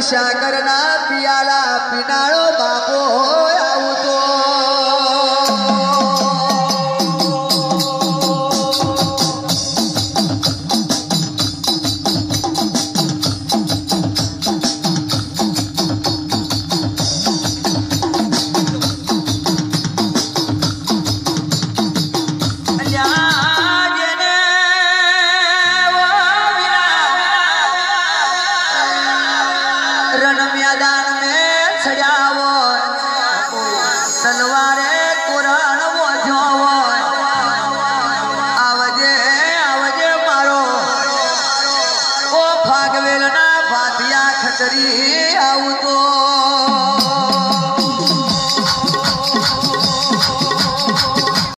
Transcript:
સાકરના પિયાલા પીનાળો બાપો આવતો करिए आओ दो